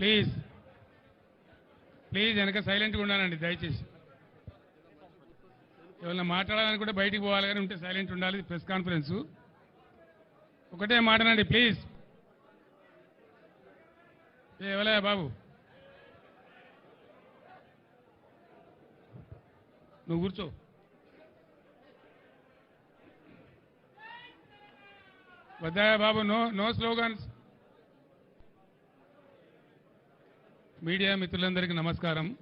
Please. Please వెనక సైలెంట్గా ఉండాలండి దయచేసి. ఎవరైనా మాట్లాడాలనుకుంటే బయటికి పోవాలి కానీ ఉంటే సైలెంట్ ఉండాలి ప్రెస్ కాన్ఫరెన్స్. ఒకటే మాటనండి ప్లీజ్. ఏ ఎవలే బాబు? నువ్వు కూర్చో. వద్దాయా బాబు నో నో స్లోగన్స్. మీడియా మిత్రులందరికీ నమస్కారం.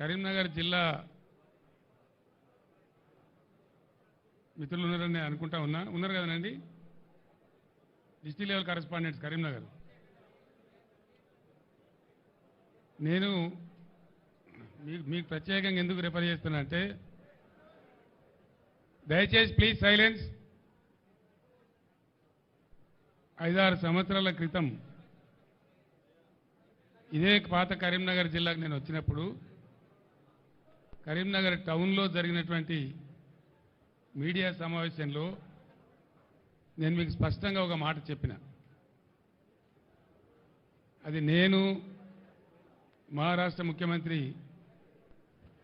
కరీంనగర్ జిల్లా మిత్రులు ఉన్నారని నేను అనుకుంటా ఉన్నా. ఉన్నారు కదనండి డిస్టిక్ లెవెల్ కరెస్పాండెంట్స్ కరీంనగర్. నేను మీకు మీకు ప్రత్యేకంగా ఎందుకు రిఫర్ చేస్తున్నా అంటే దయచేసి ప్లీజ్ సైలెన్స్. ఐదారు సంవత్సరాల క్రితం ఇదే పాత కరీంనగర్ జిల్లాకు నేను వచ్చినప్పుడు కరీంనగర్ టౌన్లో జరిగినటువంటి మీడియా సమావేశంలో నేను మీకు స్పష్టంగా ఒక మాట చెప్పిన. అది నేను మహారాష్ట్ర ముఖ్యమంత్రి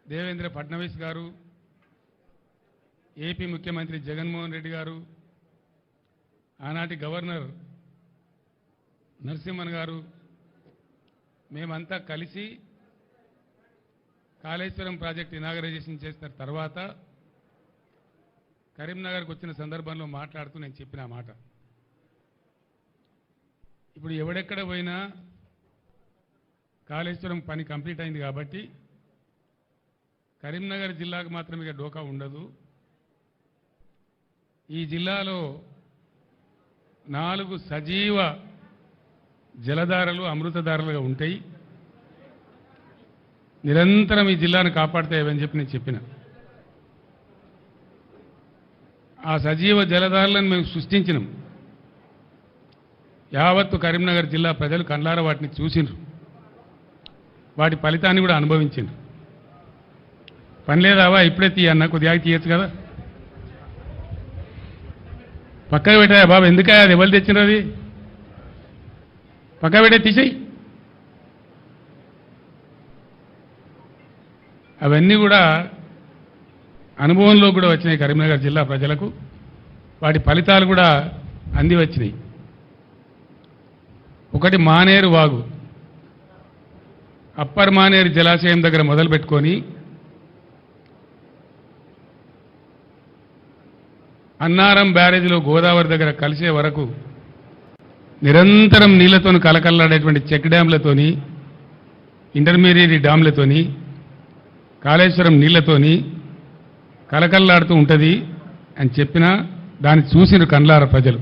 దేవేంద్ర ఫడ్నవీస్ గారు ఏపీ ముఖ్యమంత్రి జగన్మోహన్ రెడ్డి గారు ఆనాటి గవర్నర్ నరసింహన్ గారు మేమంతా కలిసి కాళేశ్వరం ప్రాజెక్ట్ ఇనాగరైజేషన్ చేసిన తర్వాత కరీంనగర్కి వచ్చిన సందర్భంలో మాట్లాడుతూ నేను చెప్పిన మాట. ఇప్పుడు ఎవడెక్కడ పోయినా కాళేశ్వరం పని కంప్లీట్ అయింది కాబట్టి కరీంనగర్ జిల్లాకు మాత్రం ఇక డోకా ఉండదు. ఈ జిల్లాలో నాలుగు సజీవ జలధారలు అమృతధారలుగా ఉంటాయి. నిరంతరం ఈ జిల్లాను కాపాడుతాయని చెప్పి నేను చెప్పిన. ఆ సజీవ జలధారలను మేము సృష్టించినాం. యావత్తు కరీంనగర్ జిల్లా ప్రజలు కండ్లార వాటిని చూసిండ్రు వాటి ఫలితాన్ని కూడా అనుభవించిండ్రు పని లేదావా? ఇప్పుడే తీయన్న కొద్దిగా తీయచ్చు కదా? పక్కకు పెట్టాయా బాబు? ఎందుకయ్యా అది? ఎవరు తెచ్చినది అది తీసేయి. అవన్నీ కూడా అనుభవంలో కూడా వచ్చినాయి కరీంనగర్ జిల్లా ప్రజలకు. వాటి ఫలితాలు కూడా అంది వచ్చినాయి. ఒకటి మానేరు వాగు. అప్పర్ మానేరు జలాశయం దగ్గర మొదలు పెట్టుకొని అన్నారం బ్యారేజీలో గోదావరి దగ్గర కలిసే వరకు నిరంతరం నీళ్ళతో కలకల్లాడేటువంటి చెక్ డ్యాంలతోని ఇంటర్మీడియట్ డ్యాంలతోని కాళేశ్వరం నీళ్ళతోని కలకల్లాడుతూ ఉంటుంది అని చెప్పినా దాన్ని చూసిన కండ్లార ప్రజలు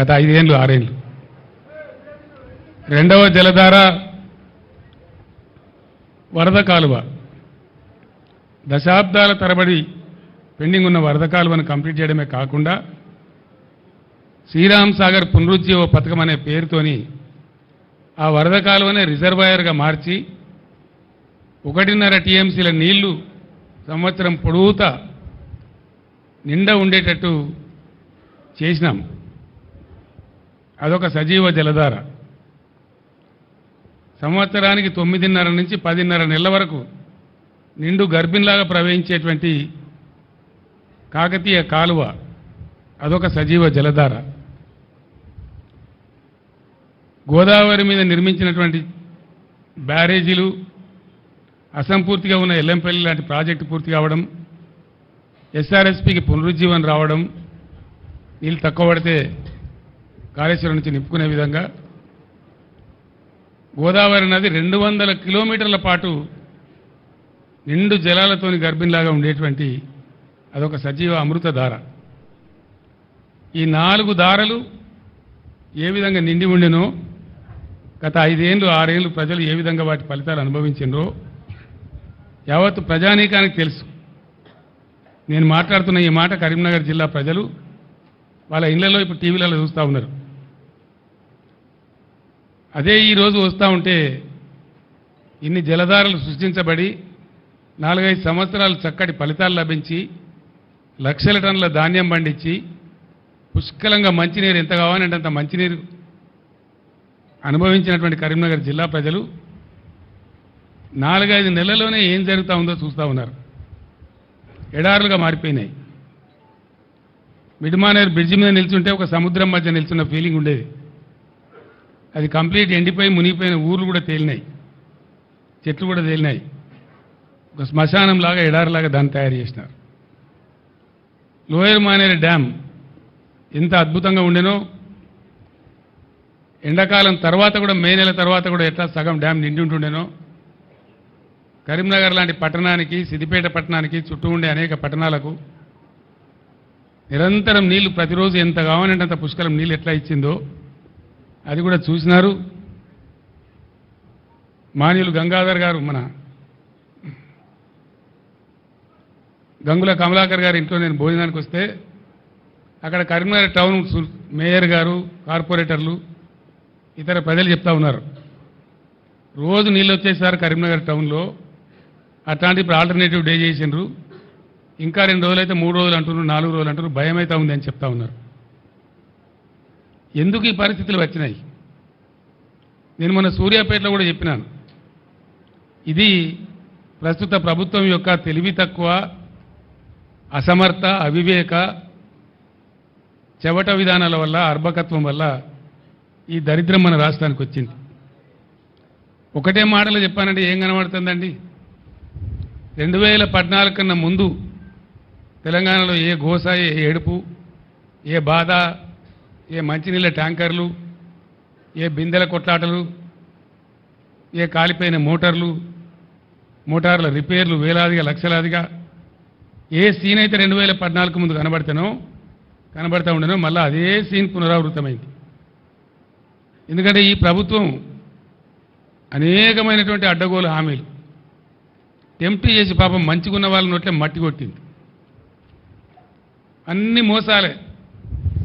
గత ఐదేళ్ళు ఆరేళ్ళు రెండవ జలధార వరద కాలువ. దశాబ్దాల తరబడి పెండింగ్ ఉన్న వరద కాలువను కంప్లీట్ చేయడమే కాకుండా శ్రీరామ్ సాగర్ పునరుజ్జీవ పథకం అనే పేరుతోని ఆ వరద కాలువనే రిజర్వాయర్గా మార్చి ఒకటిన్నర టీఎంసీల నీళ్ళు సంవత్సరం పొడుగుతా నిండా ఉండేటట్టు చేసినాం. అదొక సజీవ జలధార. సంవత్సరానికి తొమ్మిదిన్నర నుంచి పదిన్నర నెలల వరకు నిండు గర్భిణిలాగా ప్రవహించేటువంటి కాకతీయ కాలువ అదొక సజీవ జలధార. గోదావరి మీద నిర్మించినటువంటి బ్యారేజీలు అసంపూర్తిగా ఉన్న ఎల్లంపల్లి లాంటి ప్రాజెక్టు పూర్తి కావడం ఎస్ఆర్ఎస్పికి పునరుజ్జీవనం రావడం నీళ్ళు తక్కువ పడితే కాళేశ్వరం నుంచి నింపుకునే విధంగా గోదావరి నది రెండు వందల కిలోమీటర్ల పాటు నిండు జలాలతోని గర్భిణిలాగా ఉండేటువంటి అదొక సజీవ అమృత ధార. ఈ నాలుగు దారలు ఏ విధంగా నిండి ఉండినో గత ఐదేళ్ళు ఆరేళ్ళు ప్రజలు ఏ విధంగా వాటి ఫలితాలు అనుభవించిండ్రో యావత్తు ప్రజానీకానికి తెలుసు. నేను మాట్లాడుతున్న ఈ మాట కరీంనగర్ జిల్లా ప్రజలు వాళ్ళ ఇళ్ళలో ఇప్పుడు టీవీలలో చూస్తూ ఉన్నారు. అదే ఈరోజు వస్తూ ఉంటే ఇన్ని జలధారలు సృష్టించబడి నాలుగైదు సంవత్సరాలు చక్కటి ఫలితాలు లభించి లక్షల టన్నుల ధాన్యం పండించి పుష్కలంగా మంచినీరు ఎంత కావాలంటే అంత మంచినీరు అనుభవించినటువంటి కరీంనగర్ జిల్లా ప్రజలు నాలుగైదు నెలల్లోనే ఏం జరుగుతూ ఉందో చూస్తూ ఉన్నారు. ఎడారులుగా మారిపోయినాయి. మిడ్మానేర్ బ్రిడ్జి మీద నిల్చుంటే ఒక సముద్రం మధ్య నిల్చున్న ఫీలింగ్ ఉండేది. అది కంప్లీట్ ఎండిపోయి మునిగిపోయిన ఊర్లు కూడా తేలినాయి. చెట్లు కూడా తేలినాయి. ఒక శ్మశానంలాగా ఎడారిలాగా దాన్ని తయారు చేసినారు. లోయర్ మానేరు డ్యామ్ ఎంత అద్భుతంగా ఉండేనో ఎండాకాలం తర్వాత కూడా మే నెల తర్వాత కూడా ఎట్లా సగం డ్యామ్ నిండి ఉంటుండేనో కరీంనగర్ లాంటి పట్టణానికి సిద్దిపేట పట్టణానికి చుట్టూ ఉండే అనేక పట్టణాలకు నిరంతరం నీళ్ళు ప్రతిరోజు ఎంత కావాలంటే అంత పుష్కలం నీళ్ళు ఎట్లా ఇచ్చిందో అది కూడా చూసినారు. మాన్యులు గంగాధర్ గారు మన గంగుల కమలాకర్ గారి ఇంట్లో నేను భోజనానికి వస్తే అక్కడ కరీంనగర్ టౌన్ మేయర్ గారు కార్పొరేటర్లు ఇతర ప్రజలు చెప్తా ఉన్నారు. రోజు నీళ్ళు వచ్చేసారు కరీంనగర్ టౌన్లో అట్లాంటి ఇప్పుడు ఆల్టర్నేటివ్ డే చేసిండ్రు. ఇంకా రెండు రోజులు అయితే మూడు రోజులు అంటున్నారు నాలుగు రోజులు అంటున్నారు. భయం అయితే ఉంది అని చెప్తా ఉన్నారు. ఎందుకు ఈ పరిస్థితులు వచ్చినాయి? నేను మన సూర్యాపేటలో కూడా చెప్పినాను. ఇది ప్రస్తుత ప్రభుత్వం యొక్క తెలివి తక్కువ అసమర్థ అవివేక చెవట విధానాల వల్ల అర్భకత్వం వల్ల ఈ దరిద్రం మన రాష్ట్రానికి వచ్చింది. ఒకటే మాటలు చెప్పానంటే ఏం కనబడుతుందండి? రెండు వేల పద్నాలుగు కన్నా ముందు తెలంగాణలో ఏ గోస ఏ ఏడుపు ఏ బాధ ఏ మంచినీళ్ళ ట్యాంకర్లు ఏ బిందెల కొట్లాటలు ఏ కాలిపోయిన మోటార్లు మోటార్ల రిపేర్లు వేలాదిగా లక్షలాదిగా ఏ సీన్ అయితే రెండు వేల పద్నాలుగు ముందు కనబడతానో కనబడతా ఉండేనో మళ్ళీ అదే సీన్ పునరావృతమైంది. ఎందుకంటే ఈ ప్రభుత్వం అనేకమైనటువంటి అడ్డగోలు హామీలు. టెంప్ట్ చేసి పాపం మంచిగున్న వాళ్ళ నోట్లే మట్టి కొట్టింది. అన్ని మోసాలే.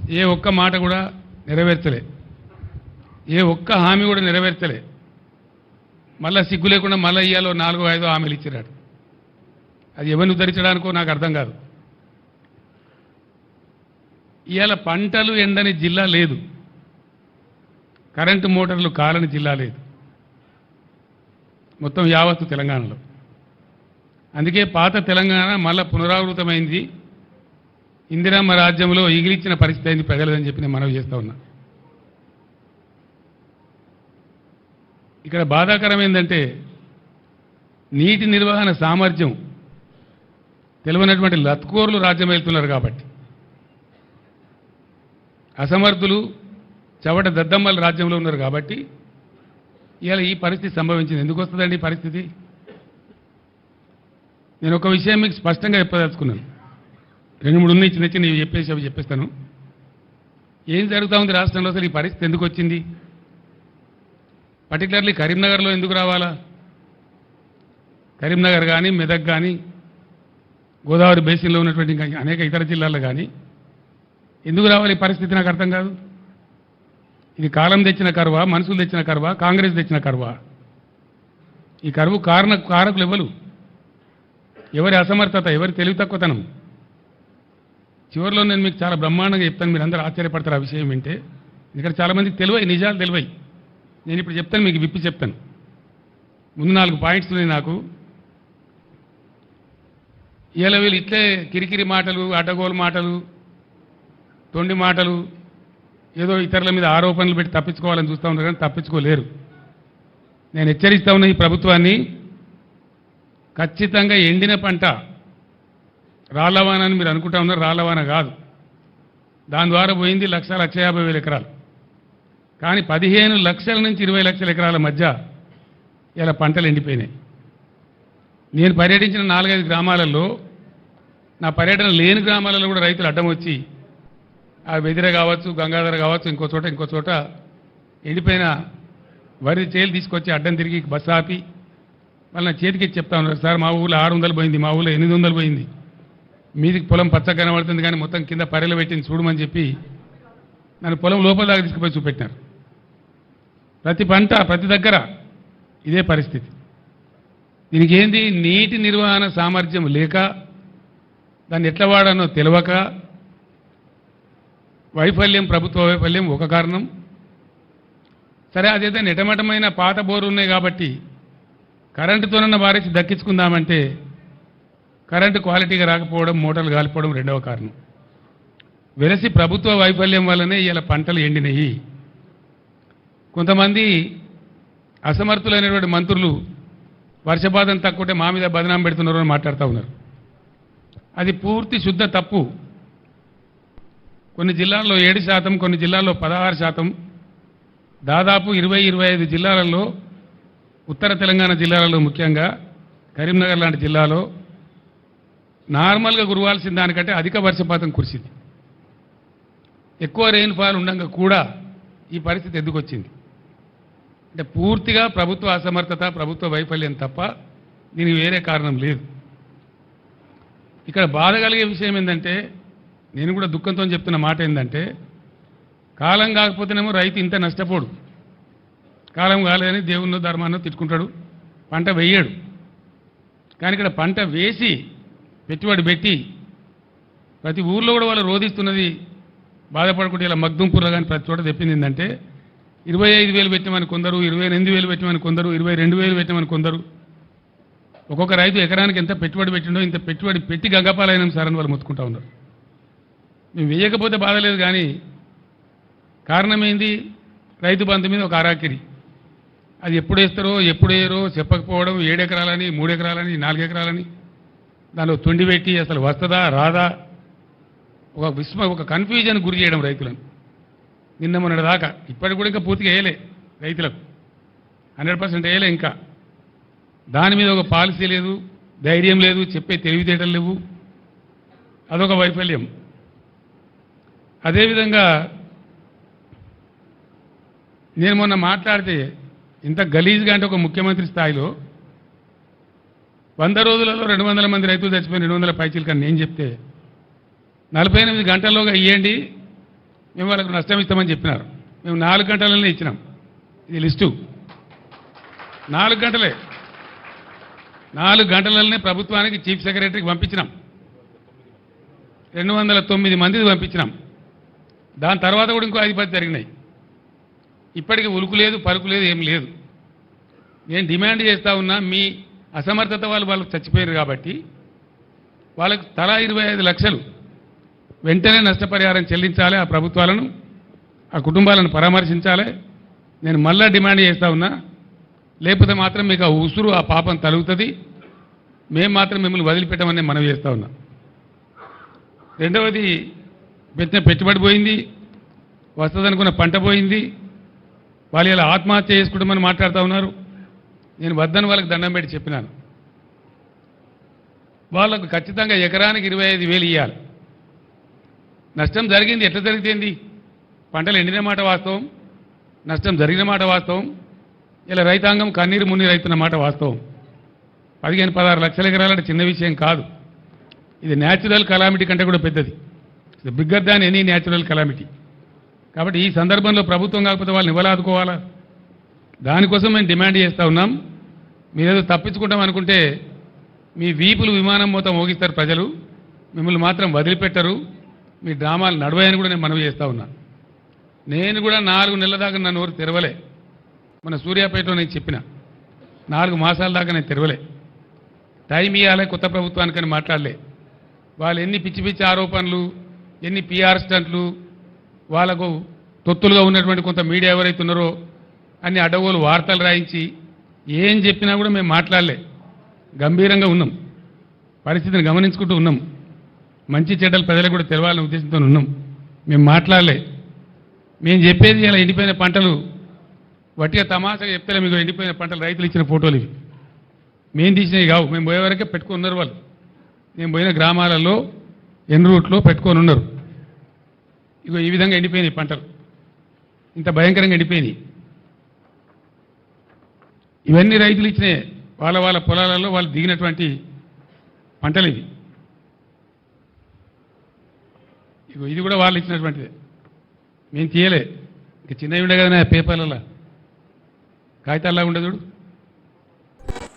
ఏ ఒక్క మాట కూడా నెరవేర్చలే. ఏ ఒక్క హామీ కూడా నెరవేర్చలే. మళ్ళా సిగ్గు లేకుండా మళ్ళీ ఇయ్యాలో నాలుగో ఐదో హామీలు ఇచ్చిరాడు. అది ఎవరిని ఉద్ధరించడానికో నాకు అర్థం కాదు. ఇవాళ పంటలు ఎండని జిల్లా లేదు. కరెంటు మోటార్లు కాలని జిల్లా లేదు. మొత్తం యావత్తు తెలంగాణలో. అందుకే పాత తెలంగాణ మళ్ళా పునరావృతమైంది. ఇందిరమ్మ రాజ్యంలో ఎగిరిచ్చిన పరిస్థితి అయింది ప్రజలదని చెప్పి నేను మనవి చేస్తూ ఉన్నా. ఇక్కడ బాధాకరం ఏంటంటే నీటి నిర్వహణ సామర్థ్యం తెలివనటువంటి లత్కోర్లు రాజ్యం వెళ్తున్నారు కాబట్టి. అసమర్థులు చవట దద్దమ్మల రాజ్యంలో ఉన్నారు కాబట్టి ఇలా ఈ పరిస్థితి సంభవించింది. ఎందుకు వస్తుందండి పరిస్థితి? నేను ఒక విషయం మీకు స్పష్టంగా చెప్పదలుచుకున్నాను. రెండు మూడు ఉన్నాయి చిన్న చిన్న చెప్పేసి అవి చెప్పేస్తాను. ఏం జరుగుతూ ఉంది రాష్ట్రంలో అసలు ఈ పరిస్థితి ఎందుకు వచ్చింది? పర్టికులర్లీ కరీంనగర్లో ఎందుకు రావాలా? కరీంనగర్ కానీ మెదక్ కానీ గోదావరి బేసిన్లో ఉన్నటువంటి అనేక ఇతర జిల్లాల్లో కానీ ఎందుకు రావాలి ఈ పరిస్థితి నాకు అర్థం కాదు. ఇది కాలం తెచ్చిన కరువా మనుషులు తెచ్చిన కరువా కాంగ్రెస్ తెచ్చిన కరువా? ఈ కరువు కారణ కారకులు ఎవరు? ఎవరి అసమర్థత ఎవరి తెలివి తక్కువతనం? చివరిలో నేను మీకు చాలా బ్రహ్మాండంగా చెప్తాను మీరు అందరూ ఆశ్చర్యపడతారు ఆ విషయం వింటే. ఇక్కడ చాలామందికి తెలివై నిజాలు తెలివై. నేను ఇప్పుడు చెప్తాను మీకు విప్పి చెప్తాను. ముందు నాలుగు పాయింట్స్ ఉన్నాయి నాకు. ఇలా వీళ్ళు ఇట్లే కిరికిరి మాటలు అడ్డగోలు మాటలు తొండి మాటలు ఏదో ఇతరుల మీద ఆరోపణలు పెట్టి తప్పించుకోవాలని చూస్తూ ఉన్నారు కానీ తప్పించుకోలేరు. నేను హెచ్చరిస్తా ఉన్న ఈ ప్రభుత్వాన్ని ఖచ్చితంగా ఎండిన పంట రాళ్ళవాన అని మీరు అనుకుంటా ఉన్నారు రాళ్ళవాన కాదు. దాని ద్వారా పోయింది లక్ష లక్ష యాభై వేల ఎకరాలు. కానీ పదిహేను లక్షల నుంచి ఇరవై లక్షల ఎకరాల మధ్య ఇలా పంటలు ఎండిపోయినాయి. నేను పర్యటించిన నాలుగైదు గ్రామాలలో నా పర్యటన లేని గ్రామాలలో కూడా రైతులు అడ్డం వచ్చి ఆ వెదిర కావచ్చు గంగాధర కావచ్చు ఇంకో చోట ఇంకో చోట ఎండిపోయిన వరి చేలు తీసుకొచ్చి అడ్డం తిరిగి బస్సు ఆపి వాళ్ళ చేతికి చెప్తా ఉన్నారు సార్ మా ఊళ్ళో ఆరు వందలు పోయింది మా ఊళ్ళో ఎనిమిది వందలు పోయింది. మీది పొలం పచ్చగా కనబడుతుంది కానీ మొత్తం కింద పర్రెలు పెట్టింది చూడమని చెప్పి నన్ను పొలం లోపల దాకా తీసుకుపోయి చూపెట్టినారు. ప్రతి పంట ప్రతి దగ్గర ఇదే పరిస్థితి. దీనికి ఏంది? నీటి నిర్వహణ సామర్థ్యం లేక దాన్ని ఎట్లా వాడానో తెలియక వైఫల్యం ప్రభుత్వ వైఫల్యం ఒక కారణం. సరే అదైతే నిటమటమైన పాత బోర్లు ఉన్నాయి కాబట్టి కరెంటుతోనన్న వారేసి దక్కించుకుందామంటే కరెంటు క్వాలిటీగా రాకపోవడం మోటార్లు కాలిపోవడం రెండవ కారణం. వెలసి ప్రభుత్వ వైఫల్యం వల్లనే ఇలా పంటలు ఎండినాయి. కొంతమంది అసమర్థులైనటువంటి మంత్రులు వర్షపాతం తక్కువటే మా మీద బదనాం పెడుతున్నారు అని మాట్లాడుతూ ఉన్నారు. అది పూర్తి శుద్ధ తప్పు. కొన్ని జిల్లాల్లో ఏడు శాతం కొన్ని జిల్లాల్లో పదహారు శాతం. దాదాపు ఇరవై ఇరవై ఐదు జిల్లాలలో ఉత్తర తెలంగాణ జిల్లాలలో ముఖ్యంగా కరీంనగర్ లాంటి జిల్లాలో నార్మల్గా కురవాల్సిన దానికంటే అధిక వర్షపాతం కురిసింది. ఎక్కువ రెయిన్ఫాల్ ఉండగా కూడా ఈ పరిస్థితి ఎదుకొచ్చింది? అంటే పూర్తిగా ప్రభుత్వ అసమర్థత ప్రభుత్వ వైఫల్యం తప్ప దీనికి వేరే కారణం లేదు. ఇక్కడ బాధ కలిగే విషయం ఏంటంటే నేను కూడా దుఃఖంతో చెప్తున్న మాట ఏంటంటే కాలం కాకపోతేనేమో రైతు ఇంత నష్టపోడు. కాలం కాలేదని దేవుణ్ణో ధర్మాన్నో తిట్టుకుంటాడు. పంట వేయడు. కానీ ఇక్కడ పంట వేసి పెట్టుబడి పెట్టి ప్రతి ఊర్లో కూడా వాళ్ళు రోధిస్తున్నది బాధపడకుండా ఇలా మగ్దుంపూర్లో కానీ ప్రతి చోట చెప్పింది ఏంటంటే ఇరవై ఐదు వేలు పెట్టమని కొందరు ఇరవై ఎనిమిది వేలు పెట్టమని కొందరు ఇరవై రెండు వేలు పెట్టమని కొందరు. ఒక్కొక్క రైతు ఎకరానికి ఎంత పెట్టుబడి పెట్టిండో ఇంత పెట్టుబడి పెట్టి గంగపాలైనం సార్ అని వాళ్ళు మొత్తుకుంటా ఉన్నారు. మేము వేయకపోతే బాధలేదు కానీ కారణం ఏంది రైతు బంధు మీద ఒక అరాకిరి అది ఎప్పుడు వేస్తారో ఎప్పుడు వేయరో చెప్పకపోవడం ఏడెకరాలని మూడెకరాలని నాలుగెకరాలని నాలుగు ఎకరాలని. దానిలో తొండి పెట్టి అసలు వస్తుందా రాదా? ఒక విస్మ ఒక కన్ఫ్యూజన్ గురి చేయడం రైతులను. నిన్న మొన్నటి దాకా. ఇప్పటికి కూడా ఇంకా పూర్తిగా వేయలే రైతులకు. హండ్రెడ్ పర్సెంట్ వేయలే ఇంకా. దాని మీద ఒక పాలసీ లేదు ధైర్యం లేదు చెప్పే తెలివితేటలు లేవు. అదొక వైఫల్యం. అదేవిధంగా నేను మొన్న మాట్లాడితే ఇంత గలీజ్గా అంటే ఒక ముఖ్యమంత్రి స్థాయిలో వంద రోజులలో రెండు వందల మంది రైతులు చచ్చిపోయిన రెండు వందల పైచీలు కానీ నేను చెప్తే నలభై ఎనిమిది గంటల్లోగా ఇవ్వండి మేము వాళ్ళకు నష్టం ఇస్తామని చెప్పినారు. మేము నాలుగు గంటలనే ఇచ్చినాం. ఇది లిస్టు. నాలుగు గంటలే. నాలుగు గంటలనే ప్రభుత్వానికి చీఫ్ సెక్రటరీకి పంపించినాం. రెండు వందల తొమ్మిది మందిది పంపించినాం. దాని తర్వాత కూడా ఇంకో ఐదు పది జరిగినాయి. ఇప్పటికి ఉలుకు లేదు పరుకు లేదు ఏం లేదు. నేను డిమాండ్ చేస్తా ఉన్నా మీ అసమర్థత వాళ్ళు వాళ్ళకి చచ్చిపోయారు కాబట్టి వాళ్ళకు తలా ఇరవై ఐదు లక్షలు వెంటనే నష్టపరిహారం చెల్లించాలి ఆ ప్రభుత్వాలను ఆ కుటుంబాలను పరామర్శించాలి. నేను మళ్ళా డిమాండ్ చేస్తా ఉన్నా లేకపోతే మాత్రం మీకు ఆ ఉసురు ఆ పాపం తలుగుతుంది. మేము మాత్రం మిమ్మల్ని వదిలిపెట్టమని మనవి చేస్తా ఉన్నా. రెండవది పెట్టిన పెట్టుబడి పోయింది వస్తుందనుకున్న పంట పోయింది. వాళ్ళు ఇలా ఆత్మహత్య చేసుకుంటామని మాట్లాడుతూ ఉన్నారు. నేను వద్దని వాళ్ళకి దండం పెట్టి చెప్పినాను. వాళ్ళకు ఖచ్చితంగా ఎకరానికి ఇరవై ఐదు వేలు ఇవ్వాలి నష్టం జరిగింది ఎట్లా జరిగితేంది పంటలు ఎండిన మాట వాస్తవం నష్టం జరిగిన మాట వాస్తవం ఇలా రైతాంగం కన్నీరు మున్నీరు అవుతున్న మాట వాస్తవం. పదిహేను పదహారు లక్షల ఎకరాలంటే చిన్న విషయం కాదు. ఇది న్యాచురల్ కలామిటీ కంటే కూడా పెద్దది. Bigger than any natural calamity కాబట్టి ఈ సందర్భంలో ప్రభుత్వం కాకపోతే వాళ్ళని ఇవ్వాలి దానికోసం మేము డిమాండ్ చేస్తూ ఉన్నాం. మీరేదో తప్పించుకుంటాం అనుకుంటే మీ వీపులు విమానం మొత్తం మోగిస్తారు ప్రజలు. మిమ్మల్ని మాత్రం వదిలిపెట్టరు. మీ డ్రామాలు నడవాయని కూడా నేను మనవి చేస్తూ ఉన్నా. నేను కూడా నాలుగు నెలల దాకా నా నోరు తెరవలే. మన సూర్యాపేటలో నేను చెప్పిన. నాలుగు మాసాల దాకా నేను తెరవలే. టైం ఇవ్వాలి కొత్త ప్రభుత్వానికని మాట్లాడలే. వాళ్ళు ఎన్ని పిచ్చి పిచ్చి ఆరోపణలు ఎన్ని పిఆర్ స్టంట్లు వాళ్ళకు తొత్తులుగా ఉన్నటువంటి కొంత మీడియా ఎవరైతే ఉన్నారో అన్ని అడవులు వార్తలు రాయించి ఏం చెప్పినా కూడా మేము మాట్లాడలే. గంభీరంగా ఉన్నాం. పరిస్థితిని గమనించుకుంటూ ఉన్నాం. మంచి చెడ్డలు ప్రజలకు కూడా తెలవాలనే ఉద్దేశంతో ఉన్నాం. మేము మాట్లాడలే. మేము చెప్పేది ఇలా ఎండిపోయిన పంటలు వట్టిగా తమాషగా చెప్తే మీకు ఎండిపోయిన పంటలు రైతులు ఇచ్చిన ఫోటోలు ఇవి. మేము తీసినవి కావు. మేము పోయేవరకే పెట్టుకున్నారు వాళ్ళు. మేము పోయిన గ్రామాలలో ఎన్ రూట్లో పెట్టుకొని ఉన్నారు ఇగో ఈ విధంగా ఎండిపోయినాయి పంటలు. ఇంత భయంకరంగా ఎండిపోయినాయి ఇవన్నీ రైతులు ఇచ్చినాయి వాళ్ళ వాళ్ళ పొలాలలో వాళ్ళు దిగినటువంటి పంటలు ఇవి. ఇగో ఇది కూడా వాళ్ళు ఇచ్చినటువంటిదే. మేము తీయలే. ఇక చిన్నవి ఉండే కదా పేపర్లలో. కాగితాల్లా ఉండదు చూడు.